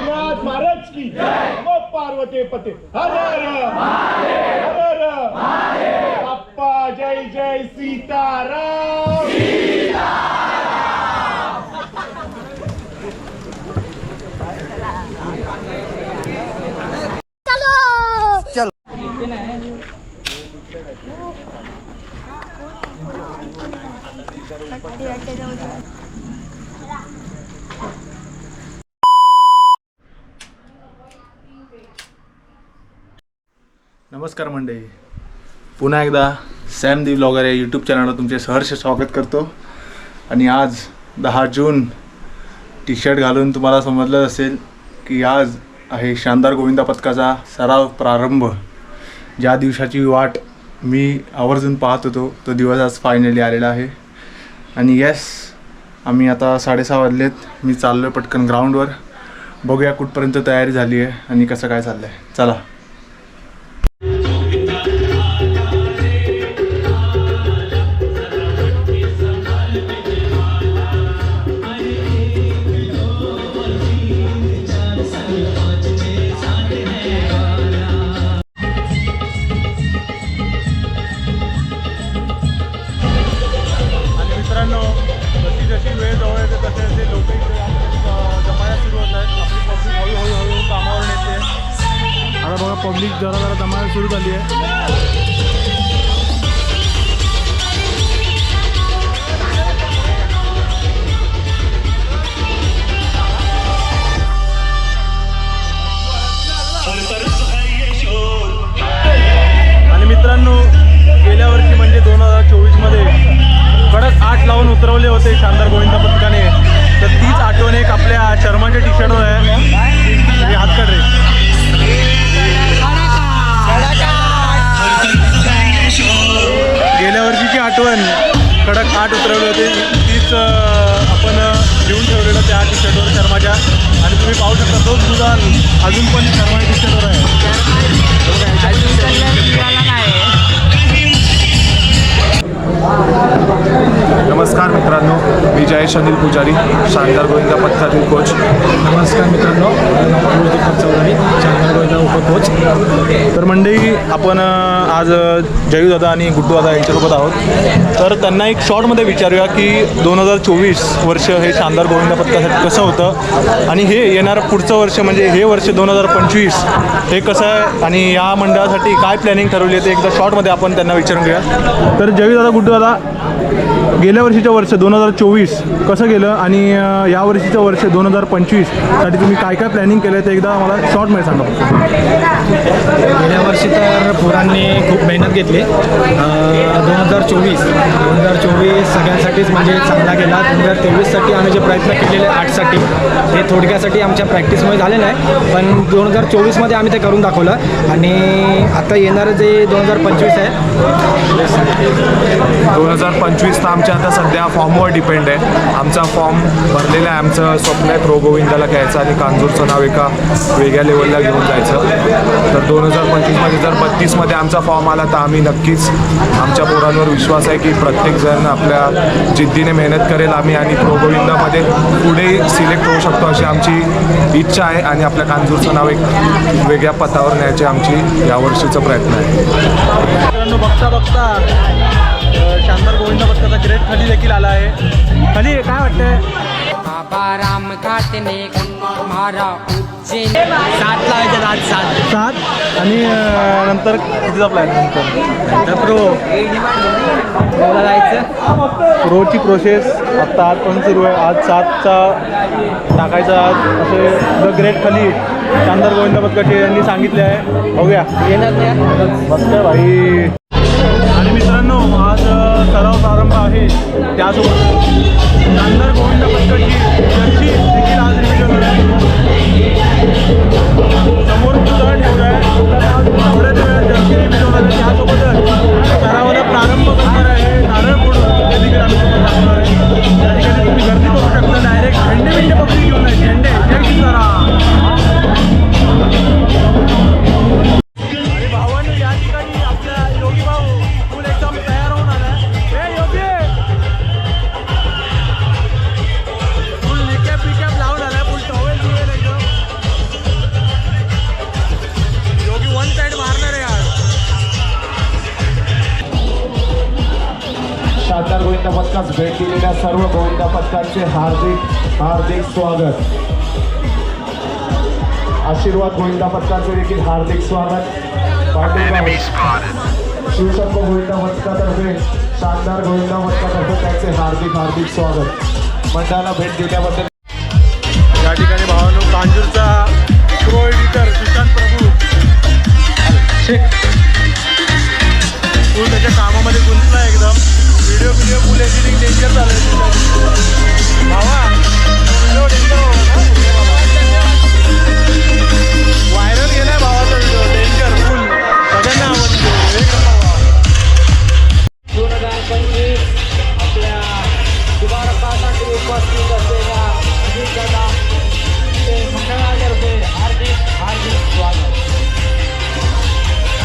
नाथ महाराज की। व पार्वती पते हर हर हर हर अप्पा जय जय सीताराम। नमस्कार मंडळी. पुन्हा एकदा सॅम दी ब्लॉगर या यूट्यूब चॅनलवर तुमचे सहर्ष स्वागत करतो. आणि आज दहा जून टी शर्ट घालून तुम्हाला समजलं असेल की आज आहे शानदार गोविंदा पथकाचा सराव प्रारंभ. ज्या दिवसाची वाट मी आवर्जून पाहत होतो तो दिवस आज फायनली आलेला आहे. आणि येस आम्ही आता साडेसहा वाजलेत. मी चाललो आहे पटकन ग्राउंडवर बघूया कुठपर्यंत तयारी झाली आहे आणि कसं काय चाललं आहे चला. आठ उतरवली होती. तीच आपण घेऊन लिहून ठेवलेलं त्या टी शर्टवर शर्माच्या. आणि तुम्ही पाहू शकता तोच सुद्धा अजून पण शर्मा टी शर्टवर आहे नमस्कार मित्रांनो मी जयेश अनिल पुजारी शानदार गोविंदा पथकातील कोच नमस्कार मित्रांनो दीपक चौधरी गोविंदा उपकोच तर मंडळी आपण आज जयू दादा आणि गुड्डू दादा यांच्यासोबत आहोत. तर त्यांना एक शॉर्टमध्ये विचारूया की दोन हजार चोवीस वर्ष हे शानदार गोविंदा पथकासाठी कसं होतं? आणि हे येणारं पुढचं वर्ष म्हणजे हे वर्ष दोन हजार पंचवीस हे कसं आहे? आणि या मंडळासाठी काय प्लॅनिंग ठरवली आहे ते एकदा शॉर्टमध्ये आपण त्यांना विचारून घेऊया. तर जयू दादा गुड्डू दादा गेल्या वर्षीचं वर्ष दोन हजार चोवीस कसं गेलं आणि या वर्षीचं वर्ष दोन हजार पंचवीससाठी तुम्ही काय काय प्लॅनिंग केलं आहे ते एकदा मला शॉर्टमध्ये सांगा. गेल्या वर्षी तर पोरांनी खूप मेहनत घेतली. दोन हजार चोवीस दोन हजार चोवीस सगळ्यांसाठीच म्हणजे चांगला गेला. दोन हजार तेवीससाठी आम्ही जे प्रयत्न केलेले आर्टसाठी ते थोडक्यासाठी आमच्या प्रॅक्टिसमुळे झाले नाही पण दोन हजार चोवीसमध्ये आम्ही ते करून दाखवलं. आणि आता येणारं जे दोन हजार पंचवीस आहे दोन हजार पंचवीस तर आमच्या आता सध्या फॉर्मवर डिपेंड आहे. आमचा फॉर्म भरलेला आहे. आमचं स्वप्न आहे प्रो गोविंदाला घ्यायचं आणि कांजूरचं नाव एका वेगळ्या लेवलला घेऊन जायचं. तर दोन हजार पंचवीसमध्ये जर बत्तीसमध्ये आमचा फॉर्म आला तर आम्ही नक्कीच आमच्या पोरांवर विश्वास आहे की प्रत्येकजण आपल्या जिद्दीने मेहनत करेल आम्ही आणि प्रो गोविंदामध्ये पुढे सिलेक्ट होऊ शकतो अशी आमची इच्छा आहे आणि आपल्या कांजूरचं नाव एक वेगळ्या पथावर न्यायची आमची यावर्षीचा प्रयत्न आहे. बघता बघता. शानदार गोविंदा पथकाचा ग्रेट खाली देखील आला आहे. खाली काय वाटतंय? बाबा राम घाट ने मारा सात लावायचे आज सात. सात? आणि नंतर कितीचा प्लॅन नंतर? प्रो जायचं? प्रोची प्रोसेस आत्ता आजपासून सुरू आहे. आज सातचा टाकायचा आज. असे द ग्रेट खाली शानदार गोविंदा पथकाचे यांनी सांगितले आहे. बघूया. येणार नाही. भाई. आणि मित्रांनो आज सराव प्रारंभ आहे. त्यासोबत नांदर गोविंद पंतची जर्सी देखील आज रिव्हिजन समोर पुतळा ठेवला आहे थोड्याच वेळात आशीर्वाद गोविंदा पथकाचे देखील हार्दिक स्वागत. पांडुगाव शिवशंकर गोविंदा पथकातर्फे शानदार गोविंदा पथकातर्फे त्यांचे हार्दिक हार्दिक स्वागत. मंडळाला भेट दिल्याबद्दल या ठिकाणी भावानो कांजूरचा एडिटर सुशांत प्रभू. फुल त्याच्या कामामध्ये गुंतला एकदम. Video video full editing danger झालं भावा दोन हजार पंचवीस आपल्या शुभारंभासाठी उपस्थित असलेल्या दादा ते मंडळातर्फे हार्दिक हार्दिक स्वागत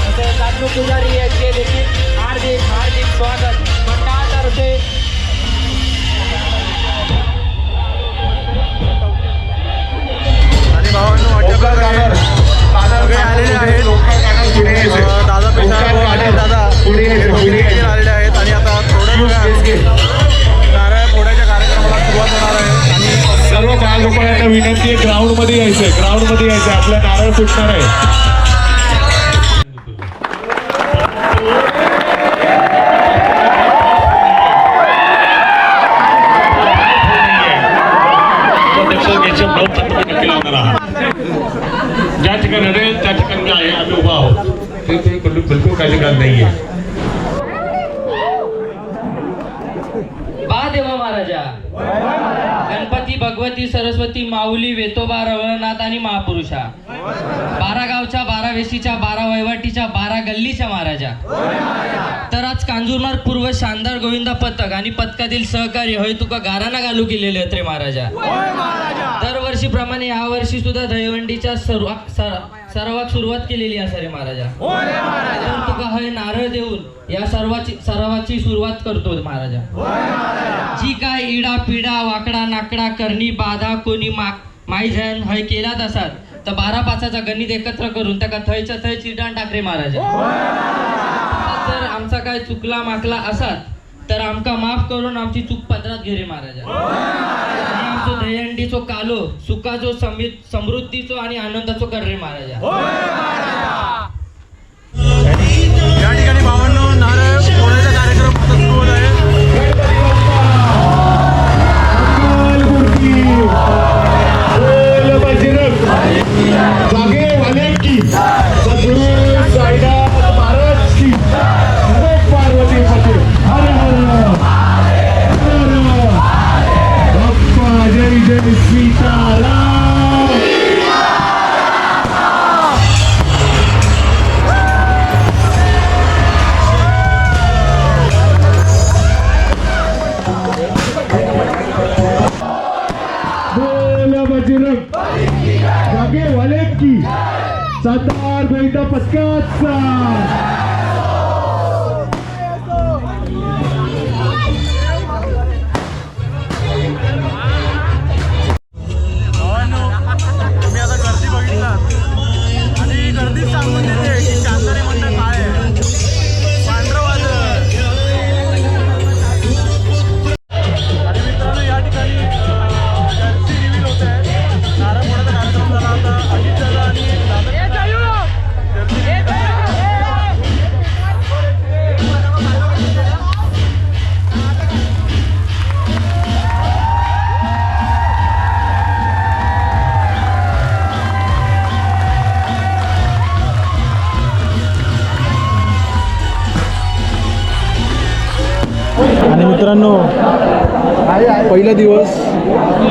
तसेच अण्णू पुजारी यांचे देखील हार्दिक हार्दिक स्वागत मंडळातर्फे आणि भावांनो अशा आलेले आहेत. दादा पेशा आणि दादा हे देखील आलेले आहेत आणि आता थोड्या वेळात नारळ फोड्याच्या कार्यक्रमाला सुरुवात होणार आहे आणि सर्व बालगोपाळांना विनंती आहे ग्राउंडमध्ये यायचंय ग्राउंडमध्ये यायचंय आपला नारळ फुटणार आहे ज्या ठिकाणी अडेल ठिकाणी मी आहे आम्ही उभा आहोत ते तुम्ही बिलकुल नाहीये. बा देवा महाराजा. गणपती भगवती सरस्वती माऊली वेतोबा रवळनाथ आणि महापुरुषा. बारा गावच्या वेशीच्या बारा वैवाटीच्या बारा गल्लीच्या महाराजा. तर आज कांजूरमार पूर्व शानदार गोविंदा पथक आणि पथकातील सहकारी होय तुका गाराना घालू केलेले आहेत रे महाराजा. दरवर्षीप्रमाणे यावर्षी सुद्धा दहीवंडीच्या सर्व सर्वात सरावात सुरुवात केलेली आहे रे महाराजा. तुका हय नारळ देऊन या सर्वाची सरावाची सुरुवात करतो महाराजा. जी काय इडा पिडा वाकडा नाकडा करणी बाधा कोणी मा माई हय केलात असात तर बारा पाचाचा गणित एकत्र करून त्या थयच्या थय चिरडान टाकरे महाराज जर आमचा काय चुकला माकला असात तर आमका माफ करून आमची चूक पदरात घेरे महाराजा आमचो दहीहंडीचो कालो सुखाचो समृद्धीचो आणि आनंदाचो कर रे महाराजा जागे वाले की। सरदार गोविंदा पथकाचा मित्रांनो पहिला दिवस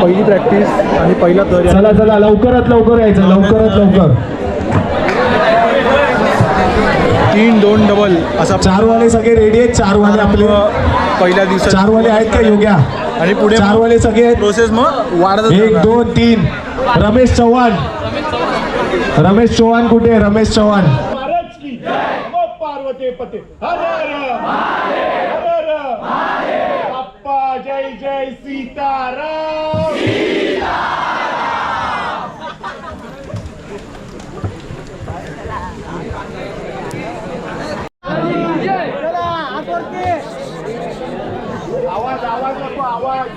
पहिली प्रॅक्टिस आणि पहिला तर चला चला लवकरात लवकर यायचं लवकरात लवकर. तीन दोन डबल असा चार वाले सगळे रेडी आहेत चार वाले आपले. पहिल्या दिवसात चार वाले आहेत का योग्या? आणि पुढे चार वाले सगळे आहेत. प्रोसेस मग वाढत एक दोन तीन. रमेश चव्हाण. रमेश चव्हाण कुठे आहे? रमेश चव्हाण. पार्वती पती. हर हर. अप्पा जय जय सीताराम. आवाज आवाज नको आवाज.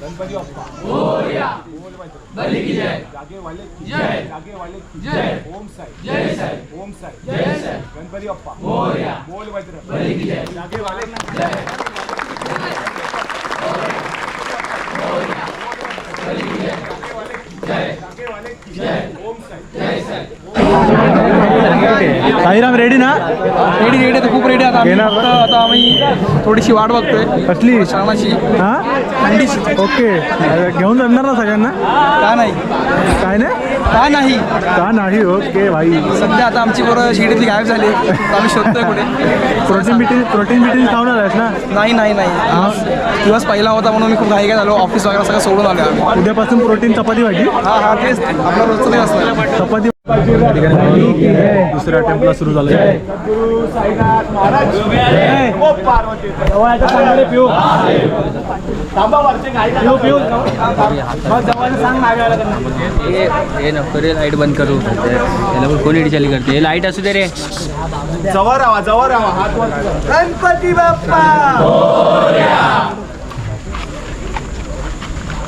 गणपती बाप्पा. जागे वाले की जय. जागे वाले की जय. ओम साई. जय साई. ओम साई. जय साई. गणपती बाप्पा. बोल वज्र. जागे वाले की जय जागे वाले की जय ओम साई साईराम रेडी ना? रेडी रेडी तर खूप रेडी आता आम्ही? फक्त आता आम्ही थोडीशी वाट बघतोय. कसली? श्रावणाची हा? ओके. अरे, घेऊन जमणार ना सगळ्यांना? का नाही? काय नाही? का नाही? का नाही? ओके भाई. सध्या आता आमची बरोबर शिडीतली गायब झाली. तर आम्ही शोधतोय कुठे प्रोटीन बिटीन प्रोटीन बिटीन खाऊन आलास ना? नाही नाही नाही. आज दिवस पहिला होता म्हणून मी खूप घाई झालो. ऑफिस वगैरे सगळं सोडून आलो आम्ही. उद्यापासून प्रोटीन चपाती भाजी हा हा तेच. आपला रोजचं ते असणार चपाती दुसऱ्या टेम्पला सुरू झालं गुरु साईनाथ महाराज ओ पार्वती थांबा वरचे काही पिऊ पिऊ मग जवळ सांग नाव्याला त्यांना हे नको लाइट बंद करू. त्याला पण कोणी चाली करते? हे लाइट असू दे रे. जवळ राहा जवळ राहा. हात गणपती बाप्पा गणपती बाप्पा बोल वज्र. बोल वज्र. जागे वाले की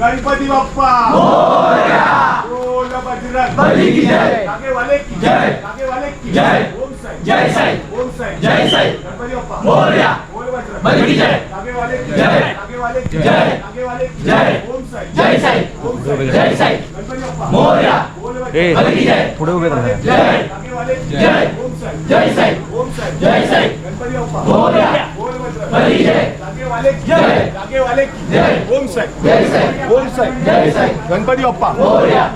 गणपती बाप्पा मोरया बलि की जय जागे वाले की जय वाले की जय ओम साई जय साई ओम साई जय साई गणपती बाप्पा मोरया की जय वाले की जय वाले की जय वाले की जय ओम साई जय साई ओम साई जय साई गणपती बाप्पा मोरया बोल बजरंग बली की जय जागे वाले की जय जागे वाले की जय जागे वाले की जय ओम साई जय साई ओम साई जय साई गणपती बाप्पा मोरया बोल बजरंग बली की जय पुढे उभे राहा जय जागे वाले की जय ओम साई जय साई ओम साई जय साई गणपती बाप्पा मोरया बोल बजरंग बली की जय जागे वाले की जय! जागे वाले की जय ओम साई जय साई ओम साई जय साई गणपती बाप्पा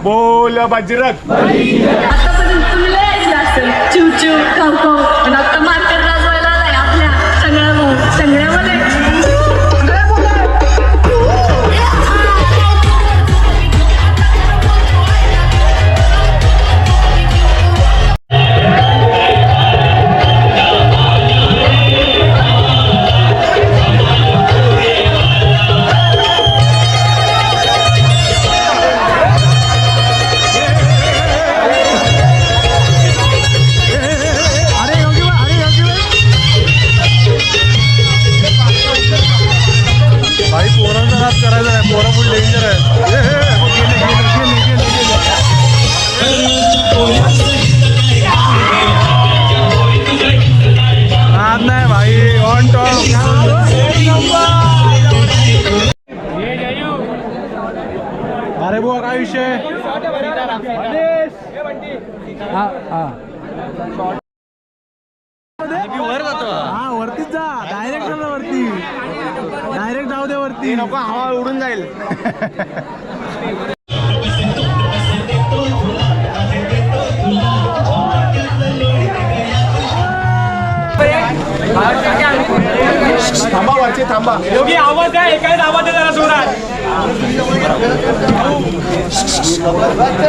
बोल बजरंग आतापर्यंत तुम्ही लय ऐकलं असेल. चिव चिव खाऊ खाऊ वरती नको हवा उडून जाईल. थांबा वरचे थांबा. योगी आवाज आहे काय आवाज आहे जरा जोरात.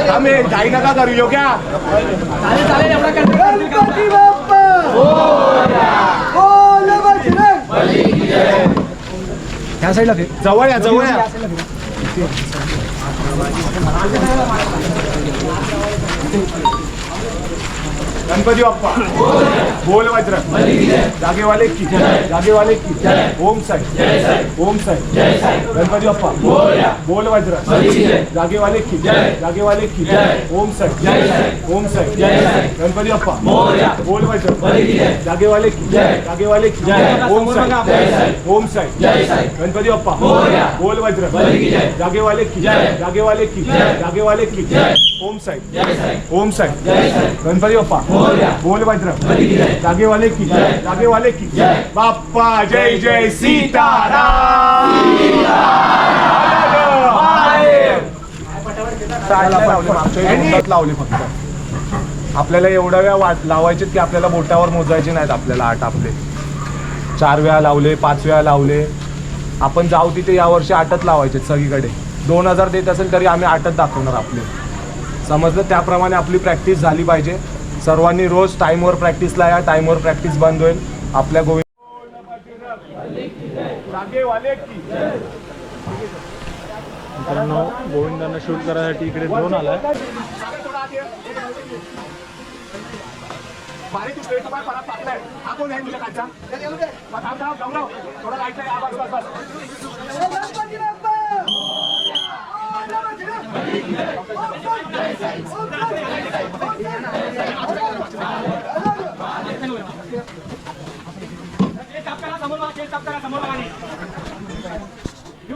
थांबे काही नका करू योग्या. चालेल चालेल एवढा गणपती बाप्पा ह्या साईडला फिर. जवळ या जवळ या. साईडला फिर गणपती बाप्पा. बोल वज्र जागेवाले की. जागेवाले की. ओम साई. ओम साई. गणपती बाप्पा. बोल वज्र जागेवाले की. जागेवाले की. ओम साई. ओम साई. गणपती बाप्पा. बोल वज्र जागेवाले की. जागेवाले की. ओम साई. ओम साई. गणपती बाप्पा. बोल वज्र जागेवाले की. जागेवाले की. जागेवाले की. ओम साई ओम साई गणपती बाप्पा. बोल वज्र जागे वाले की. जागे वाले की. बाप्पा जय जय सीताराम. लावले फक्त. आपल्याला एवढ्या वेळा वाट लावायचे की आपल्याला बोटावर मोजायचे नाहीत आपल्याला आठ आपले. चार वेळा लावले पाच वेळा लावले. आपण जाऊ तिथे यावर्षी आठच लावायचे सगळीकडे. दोन हजार देत असेल तरी आम्ही आठच दाखवणार आपले. समजलं? त्याप्रमाणे आपली प्रॅक्टिस झाली पाहिजे. सर्वांनी रोज टाईमवर प्रॅक्टिसला या टाईमवर प्रॅक्टिस बंद होईल. आपल्या गोविंद मित्रांनो गोविंदांना शूट करायसाठी इकडे ड्रोन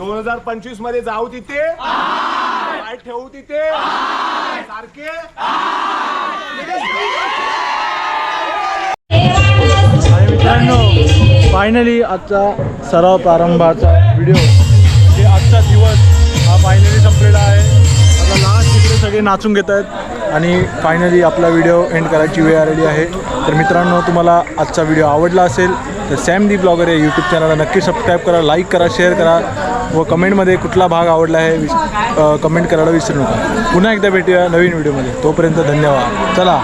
दोन हजार पंचवीसमध्ये जाऊ तिथे? पाय ठेवू तिथे? सारखे? मित्रांनो फायनली आजचा सराव प्रारंभाचा व्हिडिओ म्हणजे आजचा दिवस हा फायनली संपलेला आहे. आता लास्ट तिकडे सगळे नाचून घेत आहेत आणि फायनली आपला व्हिडिओ एंड करायची वेळ आलेली आहे. तर मित्रांनो तुम्हाला आजचा व्हिडिओ आवडला असेल तर सॅम दी ब्लॉगर या यूट्यूब चॅनलला नक्की सबस्क्राईब करा लाईक करा शेअर करा. व कमेंटमध्ये कुठला भाग आवडला आहे कमेंट करायला विसरू नका. पुन्हा एकदा भेटूया नवीन व्हिडिओमध्ये. तोपर्यंत धन्यवाद. चला.